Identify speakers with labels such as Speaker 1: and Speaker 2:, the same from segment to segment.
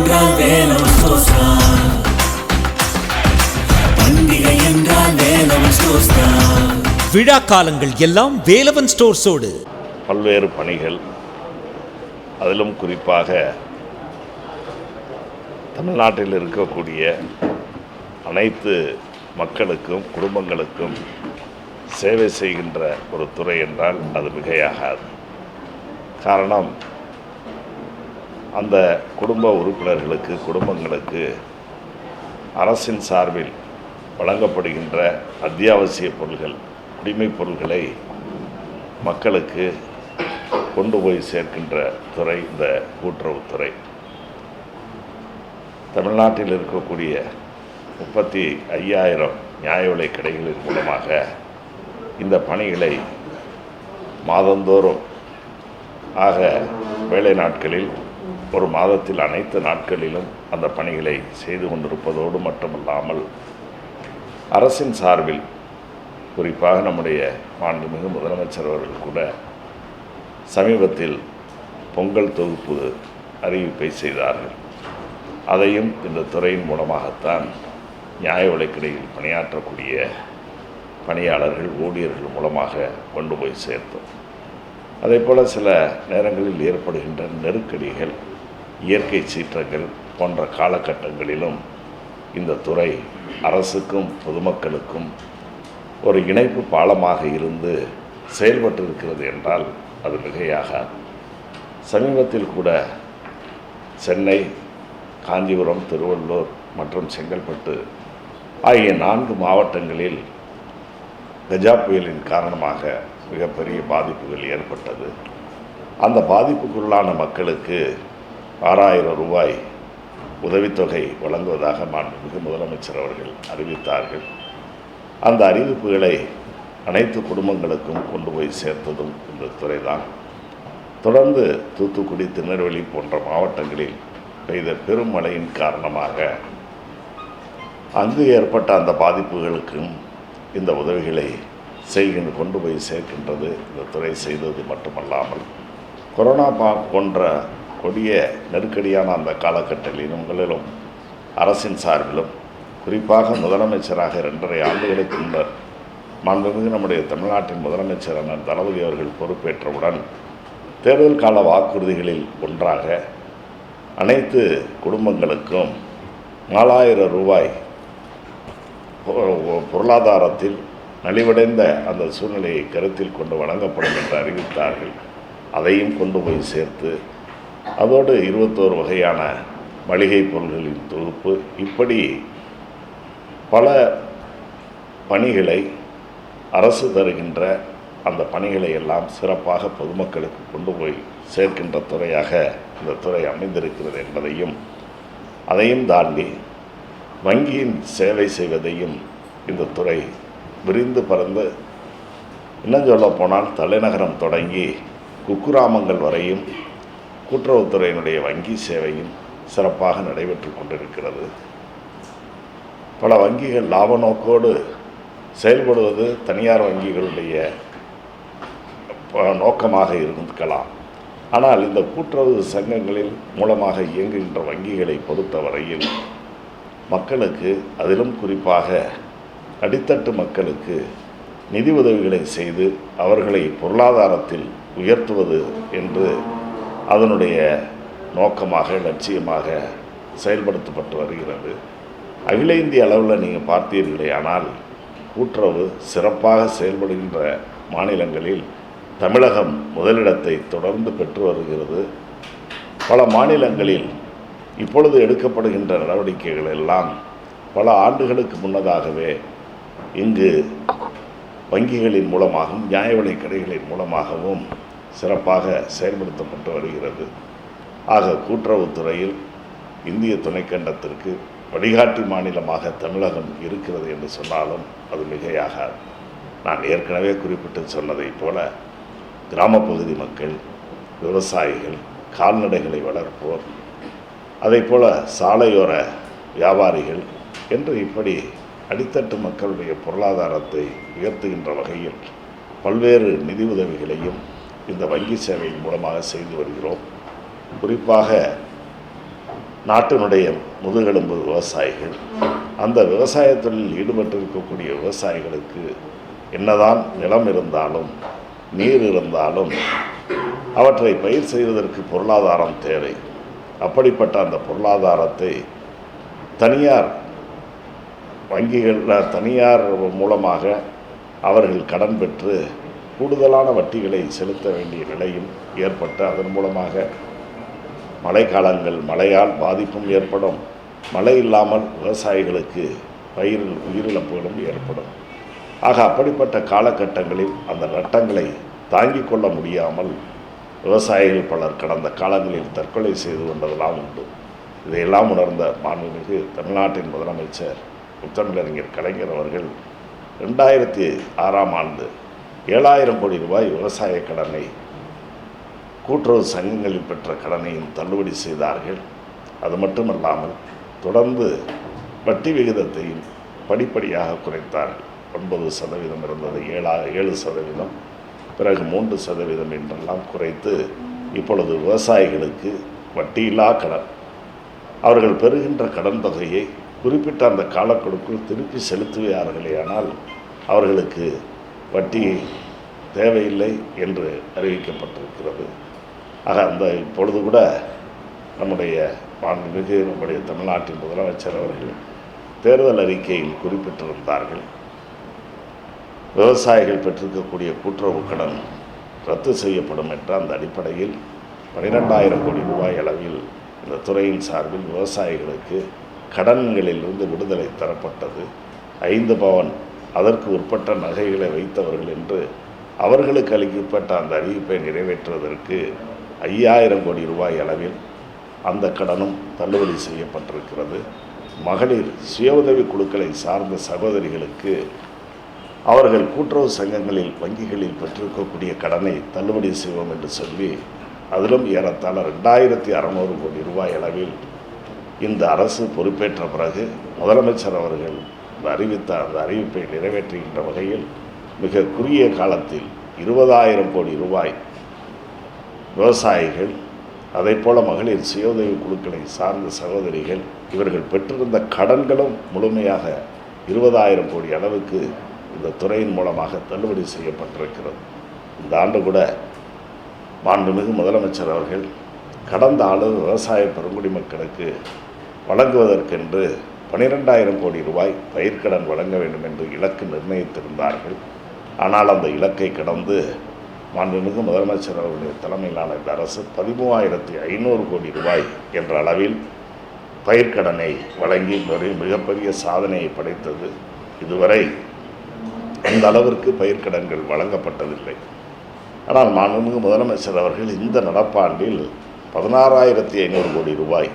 Speaker 1: என்றால் வேலவன் ஸ்டோர்ஸ் தான் பண்டிகை என்றால் வேலவன் ஸ்டோர்ஸ் தான்
Speaker 2: விழா காலங்கள் எல்லாம் வேலவன் ஸ்டோர்ஸோடு.
Speaker 3: பல்வேறு பணிகள் அதிலும் குறிப்பாக தமிழ்நாட்டில் இருக்கக்கூடிய அனைத்து மக்களுக்கும் குடும்பங்களுக்கும் சேவை செய்கின்ற ஒரு துறை என்றால் அது மிகையாகாது. காரணம் அந்த குடும்ப உறுப்பினர்களுக்கு குடும்பங்களுக்கு அரசின் சார்பில் வழங்கப்படுகின்ற அத்தியாவசிய பொருள்கள் குடிமைப் பொருள்களை மக்களுக்கு கொண்டு போய் சேர்க்கின்ற துறை இந்த கூட்டுறவுத்துறை தமிழ்நாட்டில் இருக்கக்கூடிய முப்பத்தி ஐயாயிரம் நியாய விலை கடைகளின் மூலமாக இந்த பணிகளை மாதந்தோறும் ஆக வேலை நாட்களில் ஒரு மாதத்தில் அனைத்து நாட்களிலும் அந்த பணிகளை செய்து கொண்டிருப்பதோடு மட்டுமல்லாமல் அரசின் சார்பில் குறிப்பாக நம்முடைய மாண்புமிகு முதலமைச்சர் அவர்கள் கூட சமீபத்தில் பொங்கல் தொகுப்பு அறிவிப்பை செய்தார்கள். அதையும் இந்த துறையின் மூலமாகத்தான் நியாய விலைக்கடையில் பணியாற்றக்கூடிய பணியாளர்கள் ஊழியர்கள் மூலமாக கொண்டு போய் சேர்த்தோம். அதே போல் சில நேரங்களில் ஏற்படுகின்ற நெருக்கடிகள் இயற்கை சீற்றங்கள் போன்ற காலகட்டங்களிலும் இந்த துறை அரசுக்கும் பொதுமக்களுக்கும் ஒரு இணைப்பு பாலமாக இருந்து செயல்பட்டிருக்கிறது என்றால் அது மிகையாகாது. சமீபத்தில் கூட சென்னை காஞ்சிபுரம் திருவள்ளூர் மற்றும் செங்கல்பட்டு ஆகிய நான்கு மாவட்டங்களில் கஜா புயலின் காரணமாக மிகப்பெரிய பாதிப்புகள் ஏற்பட்டது. அந்த பாதிப்புக்குள்ளான மக்களுக்கு ஆறாயிரம் ரூபாய் உதவித்தொகை வழங்குவதாக மாண்புமிகு முதலமைச்சர் அவர்கள் அறிவித்தார்கள். அந்த அறிவிப்புகளை அனைத்து குடும்பங்களுக்கும் கொண்டு போய் சேர்த்ததும் இந்த துறைதான். தொடர்ந்து தூத்துக்குடி திருநெல்வேலி போன்ற மாவட்டங்களில் பெய்த பெரும் மழையின் காரணமாக அங்கு ஏற்பட்ட அந்த பாதிப்புகளுக்கும் இந்த உதவிகளை செய்கின்ற கொண்டு போய் சேர்க்கின்றது இந்த துறை செய்தது மட்டுமல்லாமல் கொரோனா பா போன்ற கொடிய நெருக்கடியான அந்த காலகட்டங்களிலும் அரசின் சார்பிலும் குறிப்பாக முதலமைச்சராக இரண்டரை ஆண்டுகளுக்கு முன்னர் மாண்புமிகு நம்முடைய தமிழ்நாட்டின் முதலமைச்சரான தளபதி அவர்கள் பொறுப்பேற்றவுடன் தேர்தல் கால வாக்குறுதிகளில் ஒன்றாக அனைத்து குடும்பங்களுக்கும் நாலாயிரம் ரூபாய் பொ- பொருளாதாரத்தில் நலிவடைந்த அந்த சூழ்நிலையை கருத்தில் கொண்டு வழங்கப்படும் என்று அறிவித்தார்கள். அதையும் கொண்டு போய் சேர்த்து அதோடு இருபத்தோரு வகையான மளிகை பொருள்களின் தொகுப்பு. இப்படி பல பணிகளை அரசு தருகின்ற அந்த பணிகளை எல்லாம் சிறப்பாக பொதுமக்களுக்கு கொண்டு போய் சேர்க்கின்ற துறையாக இந்த துறை அமைந்திருக்கிறது என்பதையும் அதையும் தாண்டி வங்கியின் சேவை செய்வதையும் இந்த துறை விரிந்து பறந்து இன்னும் சொல்ல போனால் தலைநகரம் தொடங்கி குக்கிராமங்கள் வரையும் கூட்டுறவுத்துறையினுடைய வங்கி சேவையும் சிறப்பாக நடைபெற்று கொண்டிருக்கிறது. பல வங்கிகள் லாப நோக்கோடு செயல்படுவது தனியார் வங்கிகளுடைய நோக்கமாக இருக்கலாம். ஆனால் இந்த கூட்டுறவு சங்கங்களில் மூலமாக இயங்குகின்ற வங்கிகளை பொறுத்தவரையில் மக்களுக்கு அதிலும் குறிப்பாக அடித்தட்டு மக்களுக்கு நிதி உதவிகளை செய்து அவர்களை பொருளாதாரத்தில் உயர்த்துவது என்று அதனுடைய நோக்கமாக லட்சியமாக செயல்படுத்தப்பட்டு வருகிறது. அகில இந்திய அளவில் நீங்கள் பார்த்தீர்களே ஆனால் கூட்டுறவு சிறப்பாக செயல்படுகின்ற மாநிலங்களில் தமிழகம் முதலிடத்தை தொடர்ந்து பெற்று வருகிறது. பல மாநிலங்களில் இப்பொழுது எடுக்கப்படுகின்ற நடவடிக்கைகள் எல்லாம் பல ஆண்டுகளுக்கு முன்னதாகவே இங்கு வங்கிகளின் மூலமாகவும் நியாய விலைக் கடைகளின் மூலமாகவும் சிறப்பாக செயல்படுத்தப்பட்டு வருகிறது. ஆக கூட்டுறவுத்துறையில் இந்திய துணைக்கண்டத்திற்கு வழிகாட்டி மாநிலமாக தமிழகம் இருக்கிறது என்று சொன்னாலும் அது மிகையாகாது. நான் ஏற்கனவே குறிப்பிட்டு சொன்னதைப் போல கிராமப்பகுதி மக்கள் விவசாயிகள் கால்நடைகளை வளர்ப்போர் அதைப் போல சாலையோர வியாபாரிகள் என்று இப்படி அடித்தட்டு மக்களுடைய பொருளாதாரத்தை உயர்த்துகின்ற வகையில் பல்வேறு நிதி உதவிகளையும் இந்த வங்கி சேவையின் மூலமாக செய்து வருகிறோம். குறிப்பாக நாட்டினுடைய முதுகெலும்பு விவசாயிகள் அந்த விவசாயத்தில் ஈடுபட்டிருக்கக்கூடிய விவசாயிகளுக்கு என்னதான் நிலம் இருந்தாலும் நீர் இருந்தாலும் அவற்றை பயிர் செய்வதற்கு பொருளாதாரம் தேவை. அப்படிப்பட்ட அந்த பொருளாதாரத்தை தனியார் வங்கிகளில் தனியார் மூலமாக அவர்கள் கடன் பெற்று கூடுதலான வட்டிகளை செலுத்த வேண்டிய நிலையும் ஏற்பட்டு அதன் மூலமாக மழைக்காலங்கள் மழையால் பாதிப்பும் ஏற்படும். மழை இல்லாமல் விவசாயிகளுக்கு பயிர் உயிரிழப்புகளும் ஏற்படும். ஆக அப்படிப்பட்ட காலகட்டங்களில் அந்த நட்டங்களை தாங்கிக் கொள்ள முடியாமல் விவசாயிகள் பலர் கடந்த காலங்களில் தற்கொலை செய்து கொண்டதெல்லாம் உண்டு. இதையெல்லாம் உணர்ந்த மாண்புமிகு தமிழ்நாட்டின் முதலமைச்சர் முத்தமிழறிஞர் கலைஞர் அவர்கள் ரெண்டாயிரத்தி ஆறாம் ஆண்டு ஏழாயிரம் கோடி ரூபாய் விவசாய கடனை கூட்டுறவு சங்கங்களில் பெற்ற கடனையும் தள்ளுபடி செய்தார்கள். அது மட்டுமல்லாமல் தொடர்ந்து வட்டி விகிதத்தையும் படிப்படியாக குறைத்தார்கள். ஒன்பது சதவீதம் இருந்தது ஏழா ஏழு சதவீதம் பிறகு மூன்று சதவீதம் என்றெல்லாம் குறைத்து இப்பொழுது விவசாயிகளுக்கு வட்டியில்லா கடன். அவர்கள் பெறுகின்ற கடன் தொகையை குறிப்பிட்ட அந்த காலக்கெடுக்குள் திருப்பி செலுத்துவார்களேயானால் அவர்களுக்கு வட்டி தேவையில்லை என்று அறிவிக்கப்பட்டிருக்கிறது. ஆக அந்த இப்பொழுது கூட நம்முடைய மாண்புமிகு நம்முடைய தமிழ்நாட்டின் முதலமைச்சர் அவர்கள் தேர்தல் அறிக்கையில் குறிப்பிட்டிருந்தார்கள். விவசாயிகள் பெற்றிருக்கக்கூடிய கூட்டுறவு கடன் ரத்து செய்யப்படும் என்ற அந்த அடிப்படையில் பனிரெண்டாயிரம் கோடி ரூபாய் அளவில் இந்த துறையின் சார்பில் விவசாயிகளுக்கு கடன்களிலிருந்து விடுதலை தரப்பட்டது. ஐந்து பவன். அதற்கு உட்பட்ட நகைகளை வைத்தவர்கள் என்று அவர்களுக்கு அளிக்கப்பட்ட அந்த அறிவிப்பை நிறைவேற்றுவதற்கு ஐயாயிரம் கோடி ரூபாய் அளவில் அந்த கடனும் தள்ளுபடி செய்யப்பட்டிருக்கிறது. மகளிர் சுய உதவி குழுக்களை சார்ந்த சகோதரிகளுக்கு அவர்கள் கூட்டுறவு சங்கங்களில் வங்கிகளில் பெற்றிருக்கக்கூடிய கடனை தள்ளுபடி செய்வோம் என்று சொல்லி அதிலும் ஏறத்தாழ ரெண்டாயிரத்தி அறநூறு கோடி ரூபாய் அளவில் இந்த அரசு பொறுப்பேற்ற பிறகு முதலமைச்சர் அவர்கள் அறிவித்த அந்த அறிவிப்பை நிறைவேற்றுகின்ற வகையில் மிக குறுகிய காலத்தில் இருபதாயிரம் கோடி ரூபாய் விவசாயிகள் அதைப்போல மகளிர் சுயோதவி குழுக்களை சார்ந்த சகோதரிகள் இவர்கள் பெற்றிருந்த கடன்களும் முழுமையாக இருபதாயிரம் கோடி அளவுக்கு இந்த துறையின் மூலமாக தள்ளுபடி செய்யப்பட்டிருக்கிறது. இந்த ஆண்டு கூட மாண்புமிகு முதலமைச்சர் அவர்கள் கடந்த ஆண்டு விவசாய பெருங்குடி மக்களுக்கு வழங்குவதற்கென்று பனிரெண்டாயிரம் கோடி ரூபாய் பயிர்க்கடன் வழங்க வேண்டும் என்று இலக்கு நிர்ணயித்திருந்தார்கள். ஆனால் அந்த இலக்கை கடந்து மாண்புமிகு முதலமைச்சர் அவருடைய தலைமையிலான இந்த அரசு பதிமூவாயிரத்தி ஐநூறு கோடி ரூபாய் என்ற அளவில் பயிர்க்கடனை வழங்கி மிகப்பெரிய சாதனையை படைத்தது. இதுவரை அந்த அளவிற்கு பயிர்க்கடன்கள் வழங்கப்பட்டதில்லை. ஆனால் மாண்புமிகு முதலமைச்சர் அவர்கள் இந்த நடப்பாண்டில் பதினாறாயிரத்தி ஐநூறு கோடி ரூபாய்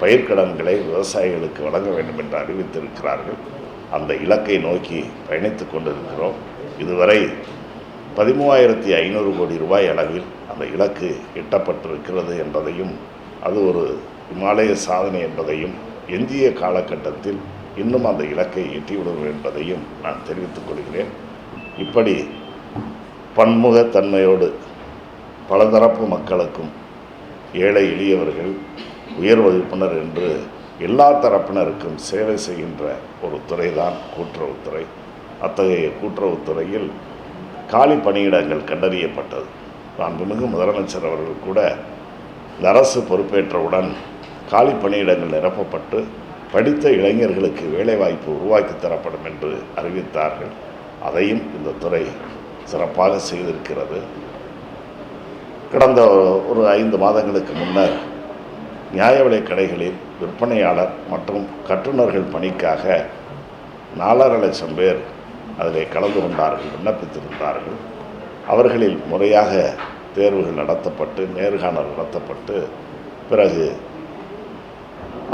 Speaker 3: பயிர்க்கடன்களை விவசாயிகளுக்கு வழங்க வேண்டும் என்று அறிவித்திருக்கிறார்கள். அந்த இலக்கை நோக்கி பயணித்துக் கொண்டிருக்கிறோம். இதுவரை பதிமூவாயிரத்தி ஐநூறு கோடி ரூபாய் அளவில் அந்த இலக்கு எட்டப்பட்டிருக்கிறது என்பதையும் அது ஒரு இமாலய சாதனை என்பதையும் எஞ்சிய காலகட்டத்தில் இன்னும் அந்த இலக்கை எட்டிவிடும் என்பதையும் நான் தெரிவித்துக் கொள்கிறேன். இப்படி பன்முகத்தன்மையோடு பலதரப்பு மக்களுக்கும் ஏழை எளியவர்கள் உயர் வகுப்பினர் என்று எல்லா தரப்பினருக்கும் சேவை செய்கின்ற ஒரு துறை தான் கூட்டுறவுத்துறை. அத்தகைய கூட்டுறவுத்துறையில் காலி பணியிடங்கள் கண்டறியப்பட்டது. மாண்புமிகு முதலமைச்சர் அவர்கள் கூட இந்த அரசு பொறுப்பேற்றவுடன் காலி பணியிடங்கள் நிரப்பப்பட்டு படித்த இளைஞர்களுக்கு வேலைவாய்ப்பு உருவாக்கி தரப்படும் என்று அறிவித்தார்கள். அதையும் இந்த துறை சிறப்பாக செய்திருக்கிறது. கடந்த ஒரு ஐந்து மாதங்களுக்கு முன்னர் நியாய விலைக் கடைகளில் விற்பனையாளர் மற்றும் கட்டுநர்கள் பணிக்காக நாலரை லட்சம் பேர் அதில் கலந்து கொண்டார்கள் விண்ணப்பித்திருந்தார்கள். அவர்களில் முறையாக தேர்வுகள் நடத்தப்பட்டு நேர்காணல் நடத்தப்பட்டு பிறகு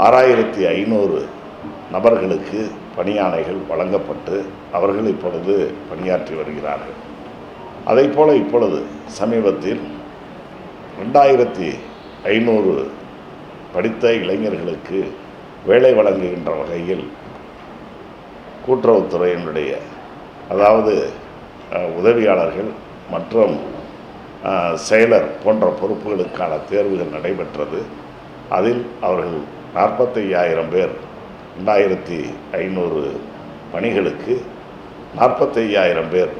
Speaker 3: ஆறாயிரத்தி ஐநூறு நபர்களுக்கு பணியாணைகள் வழங்கப்பட்டு அவர்கள் இப்பொழுது பணியாற்றி வருகிறார்கள். அதைப்போல் இப்பொழுது சமீபத்தில் ரெண்டாயிரத்தி ஐநூறு படித்த இளைஞர்களுக்கு வேலை வழங்குகின்ற வகையில் கூட்டுறவுத்துறையினுடைய அதாவது உதவியாளர்கள் மற்றும் செயலர் போன்ற பொறுப்புகளுக்கான தேர்வுகள் நடைபெற்றது. அதில் அவர்கள் நாற்பத்தையாயிரம் பேர் ரெண்டாயிரத்தி ஐநூறு பணிகளுக்கு நாற்பத்தையாயிரம் பேர்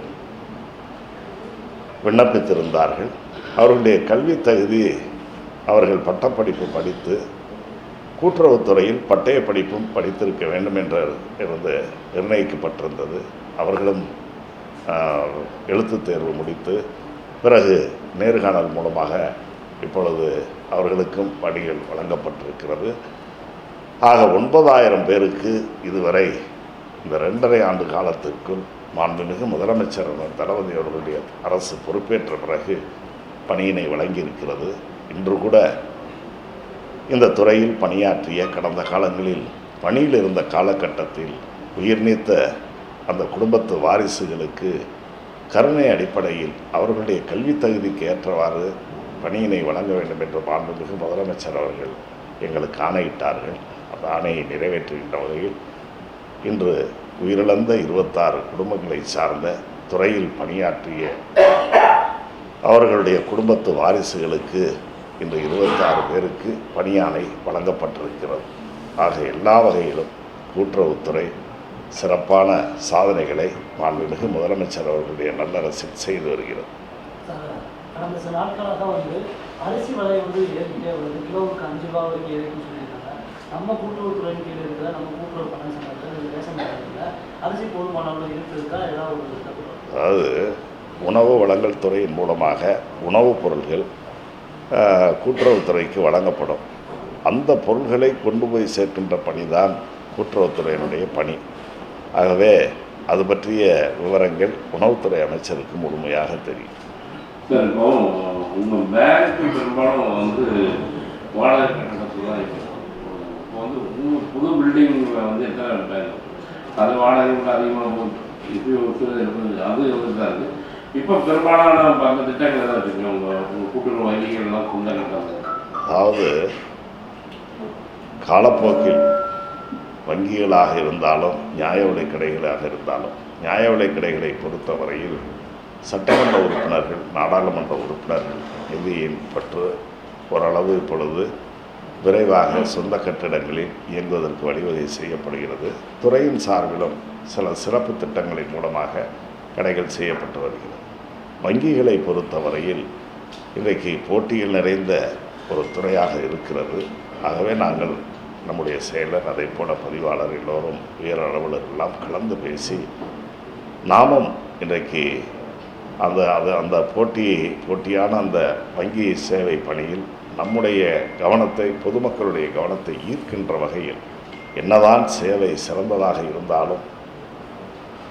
Speaker 3: விண்ணப்பித்திருந்தார்கள். அவர்களுடைய கல்வி தகுதி அவர்கள் பட்டப்படிப்பு படித்து கூட்டுறவுத்துறையில் பட்டய படிப்பும் படித்திருக்க வேண்டும் என்று இருந்து நிர்ணயிக்கப்பட்டிருந்தது. அவர்களும் எழுத்துத் தேர்வு முடித்து பிறகு நேர்காணல் மூலமாக இப்பொழுது அவர்களுக்கும் பணிகள் வழங்கப்பட்டிருக்கிறது. ஆக ஒன்பதாயிரம் பேருக்கு இதுவரை இந்த ரெண்டரை ஆண்டு காலத்திற்குள் மாண்புமிகு முதலமைச்சர் தளபதி அவர்களுடைய அரசு பொறுப்பேற்ற பிறகு பணியினை வழங்கியிருக்கிறது. இன்று கூட இந்த துறையில் பணியாற்றிய கடந்த காலங்களில் பணியில் இருந்த காலகட்டத்தில் உயிர் நீத்த அந்த குடும்பத்து வாரிசுகளுக்கு கருணை அடிப்படையில் அவர்களுடைய கல்வி தகுதிக்கு ஏற்றவாறு பணியினை வழங்க வேண்டும் என்று மாண்புமிகு முதலமைச்சர் அவர்கள் எங்களுக்கு ஆணையிட்டார்கள். அந்த ஆணையை நிறைவேற்றுகின்ற வகையில் இன்று உயிரிழந்த இருபத்தாறு குடும்பங்களை சார்ந்த துறையில் பணியாற்றிய அவர்களுடைய குடும்பத்து வாரிசுகளுக்கு இன்று இருபத்தாறு பேருக்கு பணியாணை வழங்கப்பட்டிருக்கிறது. ஆக எல்லா வகையிலும் கூட்டுறவுத்துறை சிறப்பான சாதனைகளை மாண்புமிகு முதலமைச்சர் அவர்களுடைய நல்லரசில் செய்து வருகிறது.
Speaker 4: சார், கடந்த சில நாட்களாக வந்து அரிசி விலை வந்து ஏறிக்கிட்டே வருது. கிலோவுக்கு அஞ்சு ரூபா வரைக்கும் ஏறிக்குன்னு சொல்லியிருக்காங்க. நம்ம கூட்டுறவுத்துறையின் கீழ் இருக்கிற நம்ம கூட்டுறவு பணம் சங்கத்தில் ரேஷன் கடையில் அரிசி போதுமான அளவு இருக்கிறதுக்கா ஏதாவது ஒரு தகவல்
Speaker 3: அதாவது உணவு வழங்கல் துறையின் மூலமாக உணவுப் பொருள்கள் கூட்டுறவுத்துறைக்கு வழங்கப்படும். அந்த பொருள்களை கொண்டு போய் சேர்க்கின்ற பணி தான் கூட்டுறவுத்துறையினுடைய பணி. ஆகவே அது பற்றிய விவரங்கள் உணவுத்துறை அமைச்சருக்கு முழுமையாக தெரியும்.
Speaker 5: சார் இப்போ உங்கள் பேங்க்கு பெரும்பாலும் வந்து வாடகை கட்டணத்தில் தான் இப்போ வந்து புது பில்டிங் வந்து எத்தனை அது வாடகை அதிகமாக இப்போ ஒரு அது வந்து இருக்குது இப்போ பெரும்பாலான பல திட்டங்கள் தான் இருக்குங்க உங்கள் உங்கள் கூட்டுறவு வங்கிகள்லாம் கொண்டு
Speaker 3: அதாவது காலப்போக்கில் வங்கிகளாக இருந்தாலும் நியாய விலைக் கடைகளாக இருந்தாலும் நியாய விலை கடைகளை பொறுத்தவரையில் சட்டமன்ற உறுப்பினர்கள் நாடாளுமன்ற உறுப்பினர்கள் நிதியின் பற்று ஓரளவு இப்பொழுது விரைவாக சொந்த கட்டிடங்களில் இயங்குவதற்கு வழிவகை செய்யப்படுகிறது. துறையின் சார்பிலும் சில சிறப்பு திட்டங்களின் மூலமாக கடைகள் செய்யப்பட்டு வருகிறது. வங்கிகளை பொறுத்தவரையில் இன்றைக்கு போட்டியில் நிறைந்த ஒரு துறையாக இருக்கிறது. ஆகவே நாங்கள் நம்முடைய செயலர் அதை போல பதிவாளர் எல்லோரும் உயர் அளவில் கலந்து பேசி நாமும் இன்றைக்கு அந்த அது அந்த போட்டியை போட்டியான அந்த வங்கி சேவை பணியில் நம்முடைய கவனத்தை பொதுமக்களுடைய கவனத்தை ஈர்க்கின்ற வகையில் என்னதான் சேவை சிறந்ததாக இருந்தாலும்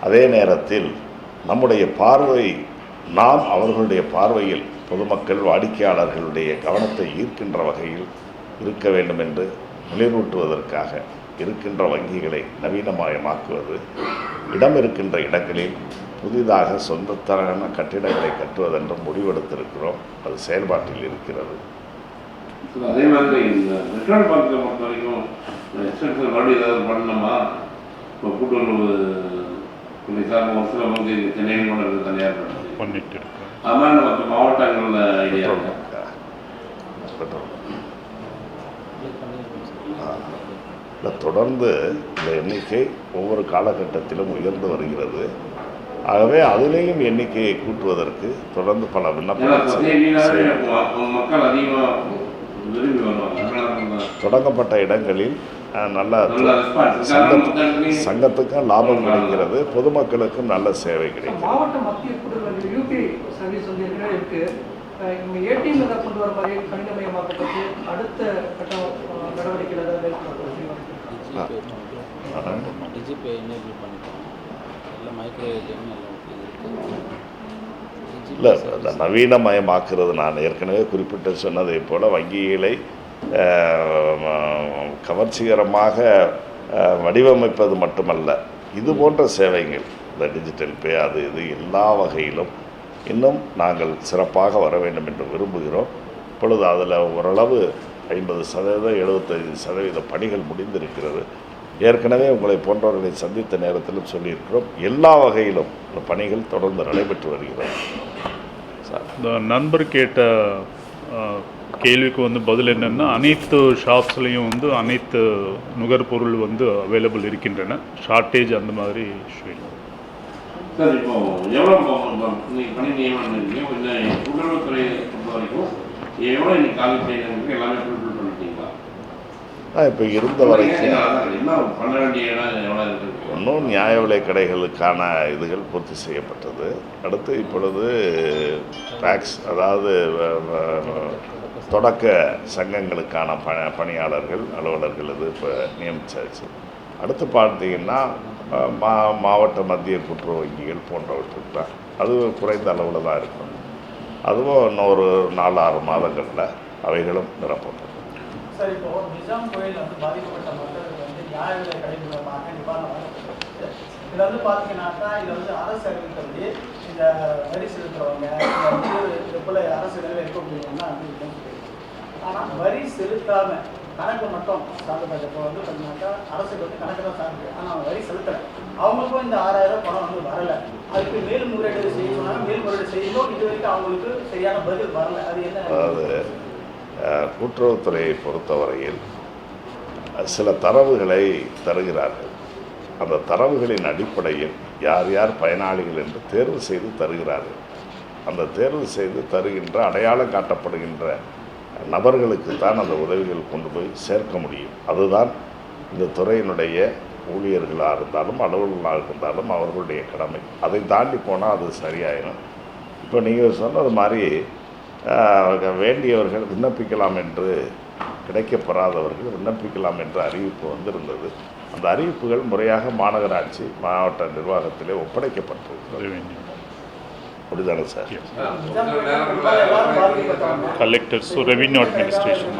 Speaker 3: அதே நேரத்தில் நம்முடைய பார்வை நாம் அவர்களுடைய பார்வையில் பொதுமக்கள் வாடிக்கையாளர்களுடைய கவனத்தை ஈர்க்கின்ற வகையில் இருக்க வேண்டும் என்று நிலைவூட்டுவதற்காக இருக்கின்ற வங்கிகளை நவீனமயமாக்குவது இடம் இருக்கின்ற இடங்களில் புதிதாக சொந்தத்தரகான கட்டிடங்களை கட்டுவதென்று முடிவெடுத்திருக்கிறோம். அது செயல்பாட்டில் இருக்கிறது.
Speaker 5: அதே மாதிரி இந்த ரிட்டர்ன் பேங்க்கை பொறுத்த வரைக்கும் எக்ஸ்டென்ஷன் ஏதாவது பண்ணணுமா? இப்போ கூட்டுறவு துறை சார்ந்த ஒரு சில பங்கு சென்னையில் கூட தனியார்
Speaker 6: பண்ணிட்டு இருக்கோம்
Speaker 5: மாவட்டங்களில்
Speaker 3: இல்லை தொடர்ந்து இந்த எண்ணிக்கை ஒவ்வொரு காலகட்டத்திலும் உயர்ந்து வருகிறது. ஆகவே அதிலேயும் எண்ணிக்கையை கூட்டுவதற்கு தொடர்ந்து பல விண்ணப்பங்கள்
Speaker 5: மக்கள் அதிகமாக
Speaker 3: தொடங்கப்பட்ட இடங்களில் நல்ல சங்கத்துக்கும் லாபம் கிடைக்கிறது பொதுமக்களுக்கும் நல்ல சேவை கிடைக்கிறது.
Speaker 7: மாவட்ட மத்திய யூபிஐ சர்வீஸ் வந்து ஏற்கனவே இருக்கு? ஏடிஎம் கொண்டு வர மாதிரி அடுத்த கட்ட அஹ், நடவடிக்கைகள் ஏதாவது மேற்கொள்ளப்படும்
Speaker 8: டிஜிபே எனேபிள் பண்ணிட்டோம் எல்லாம் மைக்ரோ ஏடிஎம் எல்லாம்
Speaker 3: இல்லை அந்த நவீனமயமாக்குறது நான் ஏற்கனவே குறிப்பிட்டு சொன்னதை போல் வங்கிகளை கவர்ச்சிகரமாக வடிவமைப்பது மட்டுமல்ல இது போன்ற சேவைகள் இந்த டிஜிட்டல் பே அது இது எல்லா வகையிலும் இன்னும் நாங்கள் சிறப்பாக வர வேண்டும் என்று விரும்புகிறோம். இப்பொழுது அதில் ஓரளவு ஐம்பது சதவீதம் எழுபத்தைந்து சதவீத பணிகள் முடிந்திருக்கிறது. ஏற்கனவே உங்களை போன்றவர்களை சந்தித்த நேரத்திலும் சொல்லியிருக்கிறோம். எல்லா வகையிலும் இந்த பணிகள் தொடர்ந்து நடைபெற்று வருகிறது. சார்.
Speaker 6: இந்த நண்பர் கேட்ட கேள்விக்கு வந்து பதில் என்னென்னா அனைத்து ஷாப்ஸ்லேயும் வந்து அனைத்து நுகர்பொருள் வந்து அவைலபிள் இருக்கின்றன. ஷார்ட்டேஜ் அந்த மாதிரி issue இல்லை.
Speaker 5: சார் இப்போ எவ்வளோ பணி நியமனம் இருக்கீங்க இல்லை கூட்டுறவுத்துறையை பொறுத்த வரைக்கும் எவ்வளோ இன்னைக்கு காலி செய்யணுங்கிறது எல்லாமே
Speaker 3: இப்போ இருந்த வரைக்கும் இன்னும் நியாய விலை கடைகளுக்கான இதுகள் பூர்த்தி செய்யப்பட்டது. அடுத்து இப்பொழுது டாக்ஸ் அதாவது தொடக்க சங்கங்களுக்கான ப பணியாளர்கள் அலுவலர்கள் இது இப்போ நியமிச்சாச்சு. அடுத்து பார்த்தீங்கன்னா மா மாவட்ட மத்திய கூட்டுறவு வங்கிகள் போன்றவற்றுக்கு தான். அது குறைந்த அளவில் தான் இருக்கும். அதுவும் இன்னொரு நாலு ஆறு மாதங்களில் அவைகளும் நிரப்பப்படும்.
Speaker 9: சார் இப்போ நிஜாம் கோயில் வந்து பாதிக்கப்பட்ட மக்களுக்கு வந்து நியாய விலை கடை நிவாரணம் வழங்கப்பட்டிருக்கு இதில் வந்து பார்த்தீங்கன்னாக்கா இதில் வந்து அரசு அறிவித்தபடி இந்த வரி செலுத்துறவங்க வந்து இது அரசு அரசு இருக்க முடியும்னா வந்து இல்லைன்னு ஆனால் வரி செலுத்தாம கணக்கு மட்டும் சார்ந்தப்பட்ட இப்போ வந்து பார்த்தீங்கன்னாக்கா அரசுக்கு வந்து கணக்கு தான் சார்ந்து ஆனால் வரி செலுத்தலை. அவங்களுக்கும் இந்த ஆறாயிரம் பணம் வந்து வரல. அதுக்கு மேல்முறையீடு செய்ய சொன்னாங்க மேல்முறையீடு செய்யணும். இது வரைக்கும் அவங்களுக்கு சரியான பதில் வரல. அது என்ன
Speaker 3: கூட்டுறவுத்துறையை பொறுத்தவரையில் சில தரவுகளை தருகிறார்கள். அந்த தரவுகளின் அடிப்படையில் யார் யார் பயனாளிகள் என்று தேர்வு செய்து தருகிறார்கள். அந்த தேர்வு செய்து தருகின்ற அடையாளம் காட்டப்படுகின்ற நபர்களுக்கு தான் அந்த உதவிகள் கொண்டு போய் சேர்க்க முடியும். அதுதான் இந்த துறையினுடைய ஊழியர்களாக இருந்தாலும் அலுவலர்களாக இருந்தாலும் அவர்களுடைய கடமை. அதை தாண்டி போனால் அது சரியாயிடும் இப்போ நீங்கள் சொன்னது மாதிரி வேண்டியவர்கள் விண்ணப்பிக்கலாம் என்று கிடைக்கப்பெறாதவர்கள் விண்ணப்பிக்கலாம் என்ற அறிவிப்பு வந்திருந்தது. அந்த அறிவிப்புகள் முறையாக மாநகராட்சி மாவட்ட நிர்வாகத்திலே ஒப்படைக்கப்பட்டிருக்கிறது.
Speaker 6: ரெவென்யூ
Speaker 3: அப்படிதானே சார்
Speaker 6: கலெக்டர்ஸ் ரெவென்யூ அட்மினிஸ்ட்ரேஷன்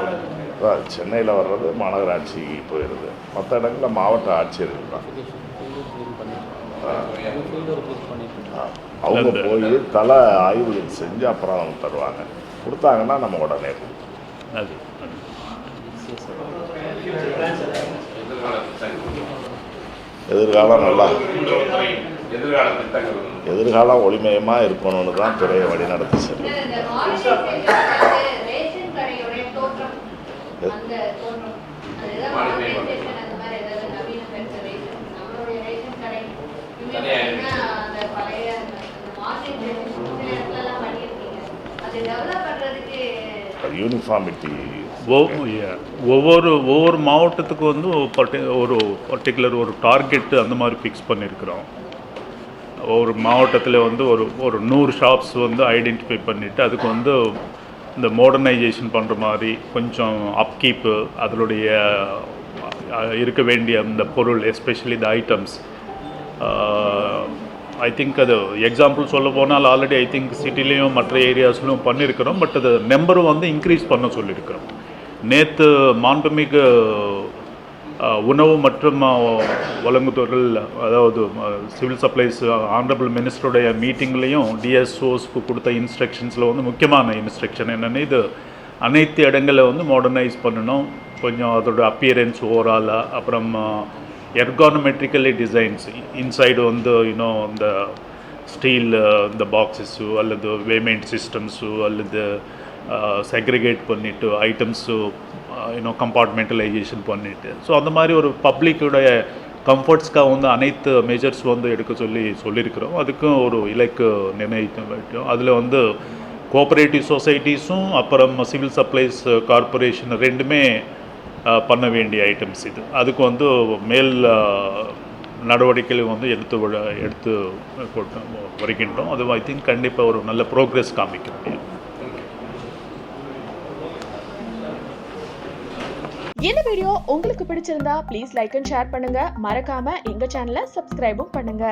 Speaker 3: சென்னையில் வர்றது மாநகராட்சிக்கு போயிடுது மற்ற இடங்களில் மாவட்ட ஆட்சியர்கள் தான். அவங்க போய் தலை ஆய்வுகள் செஞ்சு அப்புறம் தருவாங்க. கொடுத்தாங்கன்னா நம்ம உடனே எதிர்காலம் நல்லா. எதிர்காலம் ஒளிமயமாக இருக்கணும்னு தான் துறையை வழிநடத்தி செல்லும்
Speaker 10: இந்த மாடர்னைசேஷன் ரேஷன் கடையுடைய தோற்றம் அந்த தோற்றம் அதுதான் மாடர்னைசேஷன் அந்த மாதிரி ஏதாவது நவீனப்படுத்த ரேஷன் நம்மளுடைய ரேஷன் கடை
Speaker 5: தனியா
Speaker 10: இனிமேல் அந்த பழைய அந்த மாடர்னைசேஷன் சில இடத்துலலாம் பண்ணியிருக்கீங்க அது டெவலப் பண்ணுறதுக்கு
Speaker 3: யூனிஃபார்மிட்டி.
Speaker 6: ஒவ்வொரு ஒவ்வொரு மாவட்டத்துக்கு வந்து ஒரு பர்டி- ஒரு பர்டிகுலர் ஒரு டார்கெட் அந்த மாதிரி ஃபிக்ஸ் பண்ணியிருக்கிறோம் ஒவ்வொரு மாவட்டத்தில் வந்து ஒரு ஒரு நூறு ஷாப்ஸ் வந்து ஐடென்டிஃபை பண்ணிவிட்டு அதுக்கு வந்து இந்த மாடர்னைசேஷன் பண்ணுற மாதிரி கொஞ்சம் அப்கீப்பு அதனுடைய இருக்க வேண்டிய அந்த பொருள் especially the items I think அது எக்ஸாம்பிள் சொல்ல போனால் ஆல்ரெடி ஐ திங்க் சிட்டிலையும் மற்ற ஏரியாஸ்லையும் பண்ணியிருக்கிறோம் பட் அது நம்பரும் வந்து இன்க்ரீஸ் பண்ண சொல்லியிருக்கிறோம். நேற்று மாண்புமிகு உணவு மற்றும் வழங்குதொழில் அதாவது சிவில் சப்ளைஸ் ஆனரபிள் மினிஸ்டருடைய மீட்டிங்லேயும் டிஎஸ்ஓஸ்க்கு கொடுத்த இன்ஸ்ட்ரக்ஷன்ஸில் வந்து முக்கியமான இன்ஸ்ட்ரக்ஷன் என்னென்னு இது அனைத்து இடங்களில் வந்து மாடர்னைஸ் பண்ணணும். கொஞ்சம் அதோட அப்பியரன்ஸ் ஓவராலாக அப்புறம் எர்கானமெட்ரிக்கலி டிசைன்ஸ் இன்சைடு வந்து இன்னும் இந்த ஸ்டீல் இந்த பாக்ஸஸ்ஸு அல்லது வேமெண்ட் சிஸ்டம்ஸு அல்லது செக்ரிகேட் பண்ணிவிட்டு ஐட்டம்ஸு இன்னும் கம்பார்ட்மெண்டலைசேஷன் பண்ணிவிட்டு ஸோ அந்த மாதிரி ஒரு பப்ளிக்குடைய கம்ஃபர்ட்ஸ்க்காக வந்து அனைத்து மெஜர்ஸ் வந்து எடுக்க சொல்லி சொல்லியிருக்கிறோம் அதுக்கும் ஒரு இலக்கு நிர்ணயிக்க வேண்டும் அதில் வந்து கோஆப்ரேட்டிவ் சொசைட்டிஸும் அப்புறம் சிவில் சப்ளைஸ் கார்ப்பரேஷன் ரெண்டுமே பண்ண வேண்டிய ஐட்டம்ஸ் இது. அதுக்கு வந்து மேல் நடவடிக்கைகள் வந்து எடுத்து எடுத்து வருகின்றோம். அது ஐ திங்க் கண்டிப்பாக ஒரு நல்ல ப்ரோக்ரஸ் காமிக்க முடியும்
Speaker 11: இந்த வீடியோ உங்களுக்கு பிடிச்சிருந்தா ப்ளீஸ் லைக் அண்ட் ஷேர் பண்ணுங்க. மறக்காம எங்க சேனலை சப்ஸ்கிரைபும் பண்ணுங்க.